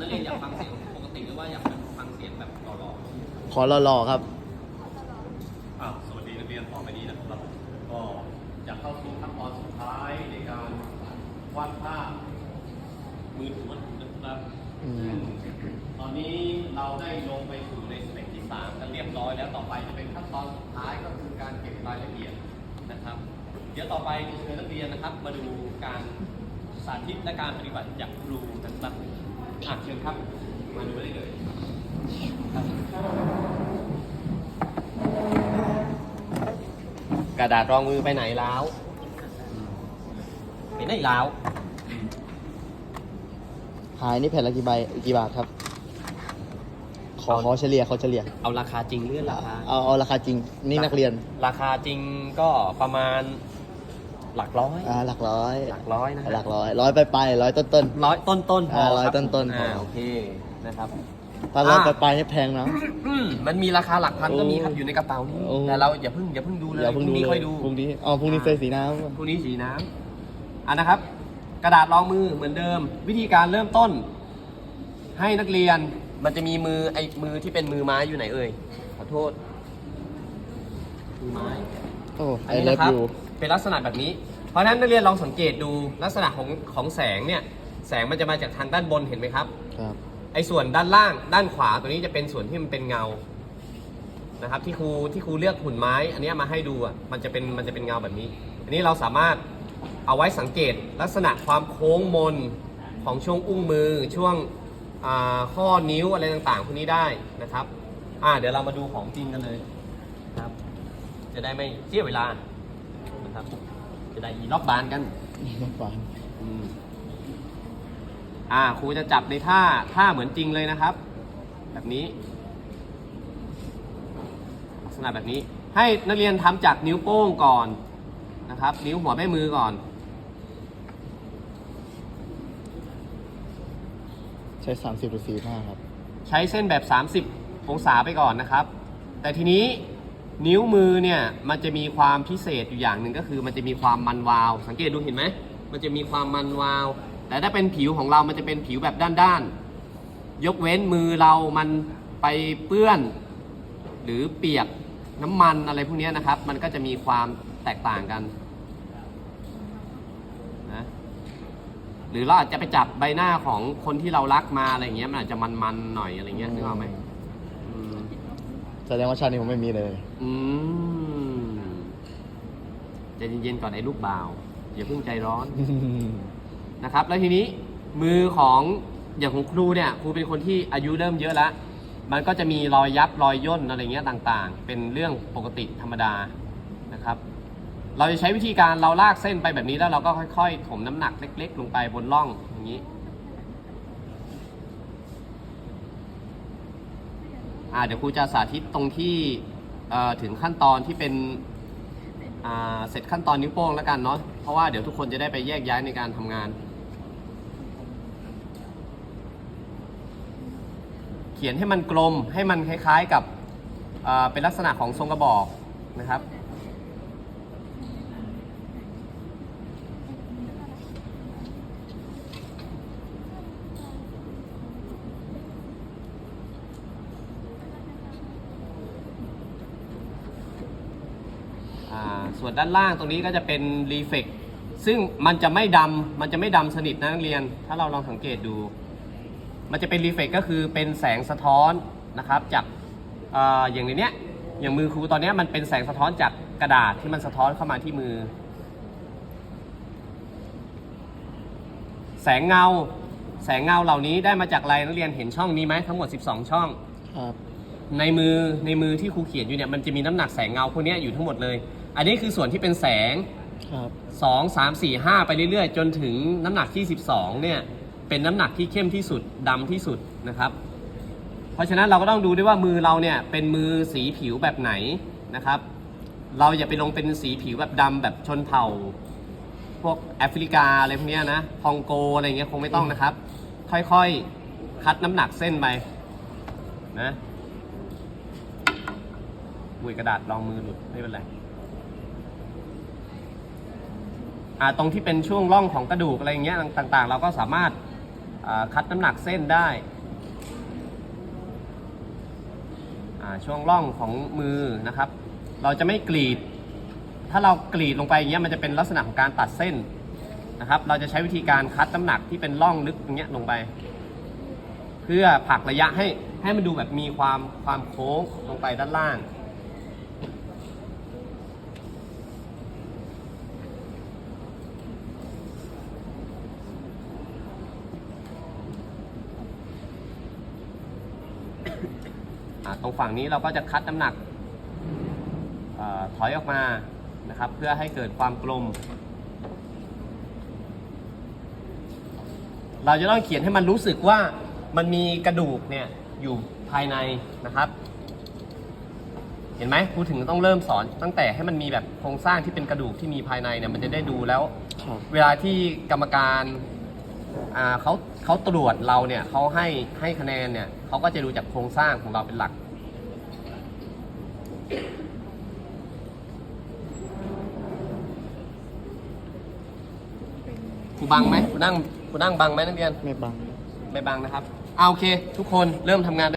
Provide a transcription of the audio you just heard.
นักเรียนอยากฟังเสียงปกติหรือว่าอยากฟังเสียงแบบหล่อขอรอๆครับ ๆอ่าสวัสดีนักเรียนต่อไปนี้นะครับ ก็จะเข้าสู่ขั้นตอนสุดท้ายในการวาดภาพมือถือวัตถุนะครับอืมตอนนี้เราได้ลงไปสู่ในสเต็ปที่สามกันเรียบร้อยแล้วต่อไปจะเป็นขั้นตอนสุดท้ายก็คือการเก็บรายละเอียดนะครับ เดี๋ยวต่อไปเชิญนักเรียนนะครับ มาดูการสาธิตและการปฏิบัติจากครูนะครับ อะเชิญครับ มาดูได้เลยครับกระดาษรองมือไปไหนแล้วไปไหนแล้วหายนี่แผ่นละกี่ใบกี่บาทครับ ขอขอเฉลี่ยขอเฉลี่ย เอาราคาจริงหรือราคา เอาเอาราคาจริงนี่นักเรียน ราคาจริงก็ประมาณ หลักร้อย อ่าหลักร้อยหลักร้อยนะฮะหลักร้อยร้อยไปไปร้อยต้นต้น ร้อยต้นต้นๆพออ่าร้อยคบต้นๆพออ่าโอเคนะครับ ๆถ้าร้อยไปไปนี่แพงนะ อืมมันมีราคาหลักพันก็มีครับโอ้อยู่ในกระเป๋านี้โอ้ แต่เราอย่าเพิ่งอย่าเพิ่งดูเลยเดี๋ยวเพิ่งพรุ่ดูนี้เลค่อยยดูพรุ่งนี้อ๋อพรุ่งนี้เฟซสีน้พรุ่งนี้สีน้ำอะนะครับ กระดาษรองมือเหมือนเดิม วิธีการเริ่มต้น ให้นักเรียนมันจะมีมือไอ้มือที่เป็นมือไม้อยู่ไหนเอ่ยขอโทษมือไม้ำโอ้อัไอนนี้เลิฟนะครับยูเป็นลักษณะแบบนี้ เพราะฉะนั้นนักเรียนลองสังเกตดูลักษณะของของแสงเนี่ยแสงมันจะมาจากทางด้านบนเห็นไหมครับ ครับ ไอ้ส่วนด้านล่างด้านขวาตัวนี้จะเป็นส่วนที่มันเป็นเงานะครับที่ครูที่ครูเลือกหุ่นไม้ อันเนี้ยมาให้ดูอะมันจะเป็นมันจะเป็นเงาแบบนี้ อันนี้เราสามารถเอาไว้สังเกตลักษณะความโค้งมนของช่วงอุ้งมือช่วงอ่าข้อนิ้วอะไรต่างๆพวกนี้ได้นะครับอ่าเดี๋ยวเรามาดูของจริงกันเลยครับ จะได้ไม่เสียเวลานะครับ จะได้อีล็อกบานกันฝันอืมอ่าครูจะจับในท่าท่าเหมือนจริงเลยนะครับ แบบนี้ ลักษณะแบบนี้ ให้นักเรียนทำจากนิ้วโป้งก่อนนะครับ นิ้วหัวแม่มือก่อน ใช้สามสิบหรือสี่ห้าครับ ใช้เส้นแบบ 30 องศาไปก่อนนะครับ แต่ทีนี้ นิ้วมือเนี่ยมันจะมีความพิเศษอยู่อย่างหนึ่งก็คือมันจะมีความมันวาว สังเกตดูเห็นไหมมันจะมีความมันวาว แต่ถ้าเป็นผิวของเรามันจะเป็นผิวแบบด้านๆ ยกเว้นมือเรามันไปเปื้อน หรือเปียกน้ำมันอะไรพวกนี้นะครับ มันก็จะมีความแตกต่างกันนะหรือเราอาจจะไปจับใบหน้าของคนที่เรารักมาอะไรเงี้ยมันอาจจะมันๆหน่อยอะไรเงี้ยนึกออกไหม แสดงว่าชาตินี้ผมไม่มีเลย อืมใจเย็นๆก่อนไอ้ลูกบ่าวอย่าเพิ่งใจร้อน นะครับ แล้วทีนี้มือของอย่างของครูเนี่ยครูเป็นคนที่อายุเริ่มเยอะแล้วมันก็จะมีรอยยับรอยย่นอะไรเงี้ยต่างๆ เป็นเรื่องปกติธรรมดานะครับ เราจะใช้วิธีการเราลากเส้นไปแบบนี้แล้วเราก็ค่อยๆถมน้ำหนักเล็ก ๆ ลงไปบนร่องอย่างนี้ อ่า เดี๋ยวครูจะสาธิตตรงที่ถึงขั้นตอนที่เป็นเสร็จขั้นตอนนิ้วโป้งแล้วกันเนาะเพราะว่าเดี๋ยวทุกคนจะได้ไปแยกย้ายในการทำงาน เขียนให้มันกลมให้มันคล้ายๆกับเป็นลักษณะของทรงกระบอกนะครับ อ่า ส่วนด้านล่างตรงนี้ก็จะเป็นรีเฟกซึ่งมันจะไม่ดำมันจะไม่ดำสนิทนะนักเรียน ถ้าเราลองสังเกตดู มันจะเป็นรีเฟกก็คือเป็นแสงสะท้อนนะครับจากอาอย่างในเนี้ยอย่างมือครูตอนเนี้ยมันเป็นแสงสะท้อนจากกระดาษที่มันสะท้อนเข้ามาที่มือ แสงเงา แสงเงาเหล่านี้ได้มาจากอะไรนักเรียนเห็นช่องนี้ไหมทั้งหมด 12 ช่อง ครับ ในมือในมือที่ครูเขียนอยู่เนี่ยมันจะมีน้ำหนักแสงเงาพวกเนี้ยอยู่ทั้งหมดเลย อันนี้คือส่วนที่เป็นแสง ครับ 2 3 4 5 ไปเรื่อยๆ จนถึงน้ำหนักที่ 12 เนี่ย เป็นน้ำหนักที่เข้มที่สุดดำที่สุดนะครับ เพราะฉะนั้นเราก็ต้องดูด้วยว่ามือเราเนี่ยเป็นมือสีผิวแบบไหนนะครับ เราอย่าไปลงเป็นสีผิวแบบดำแบบชนเผ่า พวกแอฟริกาอะไรพวกเนี้ยนะคองโกอะไรเงี้ยคงไม่ต้องนะครับ ค่อยๆ คัดน้ำหนักเส้นไปนะอุ้ยกระดาษรองมือหลุดไม่เป็นไร อ่า ตรงที่เป็นช่วงร่องของกระดูกอะไรอย่างเงี้ยต่างๆ เราก็สามารถาคัดน้ำหนักเส้นได้ ช่วงร่องของมือนะครับ เราจะไม่กรีด ถ้าเรากรีดลงไปอย่างเงี้ยมันจะเป็นลักษณะของการตัดเส้นนะครับ เราจะใช้วิธีการคัดน้ำหนักที่เป็นร่องลึกอย่างเงี้ยลงไป เพื่อผักระยะให้ให้มันดูแบบมีความความโค้งลงไปด้านล่าง ตรงฝั่งนี้เราก็จะคัดน้ำหนักเออถอยออกมานะครับ เพื่อให้เกิดความกลม เราจะต้องเขียนให้มันรู้สึกว่ามันมีกระดูกเนี่ยอยู่ภายในนะครับ เห็นไหมพูดถึงต้องเริ่มสอน ตั้งแต่ให้มันมีแบบโครงสร้างที่เป็นกระดูกที่มีภายในเนี่ยมันจะได้ดูแล้วครับเวลาที่กรรมการ อ่าเขาเขาตรวจเราเนี่ยเขาให้ให้คะแนนเนี่ยเขาก็จะดูจากโครงสร้างของเราเป็นหลักครูบังไหมครูนั่งครูนั่งบังไหมนักเรียน ไม่บัง ไม่บังนะครับเอาโอเค ทุกคนเริ่มทำงาน